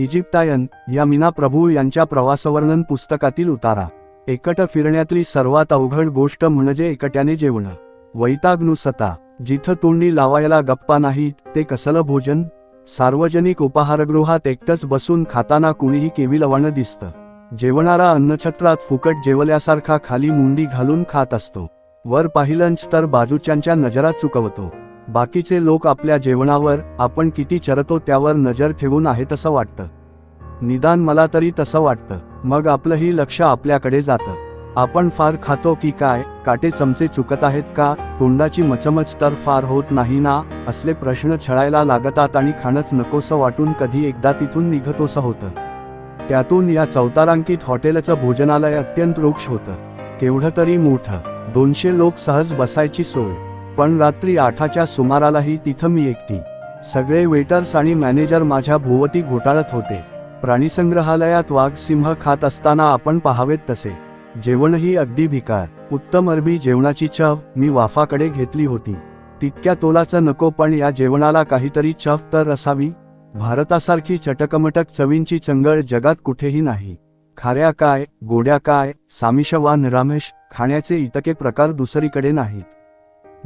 इजिप्तायन या मीना प्रभू यांच्या प्रवासवर्णन पुस्तकातील उतारा. एकट फिरण्यातली सर्वात अवघड गोष्ट म्हणजे एकट्याने जेवणं. वैतागनुसता जिथं तोंडी लावायला गप्पा नाहीत ते कसलं भोजन? सार्वजनिक उपाहारगृहात एकटंच बसून खाताना कुणीही केविलवाणं दिसतं. जेवणारा अन्नछत्रात फुकट जेवल्यासारखा खाली मुंडी घालून खात असतो. वर पाहिलंच तर बाजूच्यांच्या नजरा चुकवतो. बाकीचे लोक आपल्या जेवणावर आपण किती चरतो त्यावर नजर ठेवून आहे तसं वाटतं. निदान मला तरी तसं वाटतं. मग आपलंही लक्ष आपल्याकडे जातं. आपण फार खातो की काय काटे चमचे चुकत आहेत का तोंडाची मचमच तर फार होत नाही ना असले प्रश्न छळायला लागतात आणि खाणंच नकोसं वाटून कधी एकदा तिथून निघतोसं होतं. त्यातून या चौतारांकित हॉटेलचं भोजनालय अत्यंत रोक्ष होतं. केवढं तरी मोठं. दोनशे लोक सहज बसायची सोय. पण रात्री आठाच्या सुमारालाही तिथं मी एकटी. सगळे वेटर्स आणि मॅनेजर माझ्या भोवती घोटाळत होते. प्राणीसंग्रहालयात वाघ सिंह खात असताना आपण पाहावेत तसे. जेवणही अगदी भिकार. उत्तम अरबी जेवणाची चव मी वाफाकडे घेतली होती. तितक्या तोलाचं नको पण या जेवणाला काहीतरी चव तर असावी. भारतासारखी चटकमटक चवींची चंगळ जगात कुठेही नाही. खाऱ्या काय गोड्या काय सामिष वा निरामेश खाण्याचे इतके प्रकार दुसरीकडे नाहीत.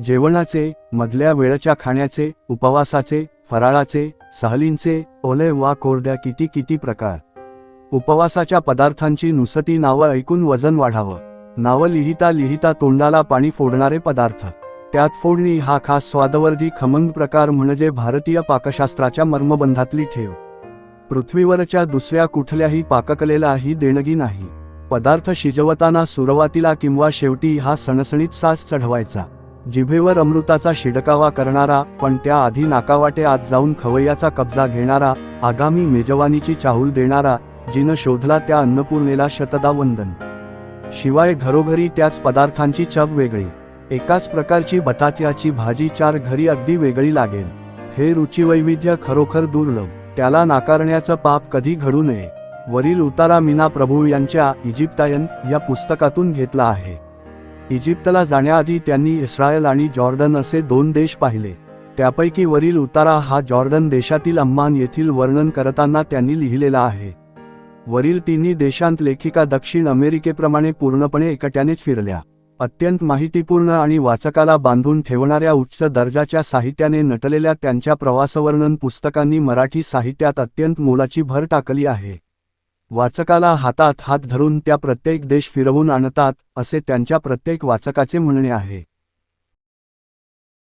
जेवणाचे मधल्या वेळच्या खाण्याचे उपवासाचे फराळाचे सहलींचे ओले वा कोरड्या किती किती प्रकार. उपवासाच्या पदार्थांची नुसती नावं ऐकून वजन वाढावं. नावं लिहिता लिहिता तोंडाला पाणी फोडणारे पदार्थ. त्यात फोडणी हा खास स्वादवर्धी खमंग प्रकार म्हणजे भारतीय पाकशास्त्राच्या मर्मबंधातली ठेव. पृथ्वीवरच्या दुसऱ्या कुठल्याही पाककलेला ही देणगी नाही. पदार्थ शिजवताना सुरुवातीला किंवा शेवटी हा सणसणीत सास चढवायचा. जिभेवर अमृताचा शिडकावा करणारा पण त्याआधी नाकावाटे आत जाऊन खवय्याचा कब्जा घेणारा आगामी मेजवानीची चाहूल देणारा जिनं शोधला त्या अन्नपूर्णेला शतदा वंदन शिवाय घरोघरी त्याच पदार्थांची चव वेगळी. एकाच प्रकारची बटाट्याची भाजी चार घरी अगदी वेगळी लागेल. हे रुचिवैविध्य खरोखर दुर्लभ. त्याला नाकारण्याचं पाप कधी घडू नये. वरील उतारा मीना प्रभू यांच्या इजिप्तायन या पुस्तकातून घेतला आहे. इजिप्तला जाण्याआधी त्यांनी इस्रायल आणि जॉर्डन असे दोन देश पाहिले. त्यापैकी वरील उतारा हा जॉर्डन देशातील अम्मान येथील वर्णन करताना त्यांनी लिहिलेला आहे. वरील तिन्ही देशांत लेखिका दक्षिण अमेरिकेप्रमाणे पूर्णपणे एकट्यानेच फिरल्या. अत्यंत माहितीपूर्ण आणि वाचकाला बांधून ठेवणाऱ्या उच्च दर्जाच्या साहित्याने नटलेल्या त्यांच्या प्रवासवर्णन पुस्तकांनी मराठी साहित्यात अत्यंत मोलाची भर टाकली आहे. वाचकाला हातात हात धरून त्या प्रत्येक देश फिरवून आणतात असे त्यांच्या प्रत्येक वाचकाचे म्हणणे आहे.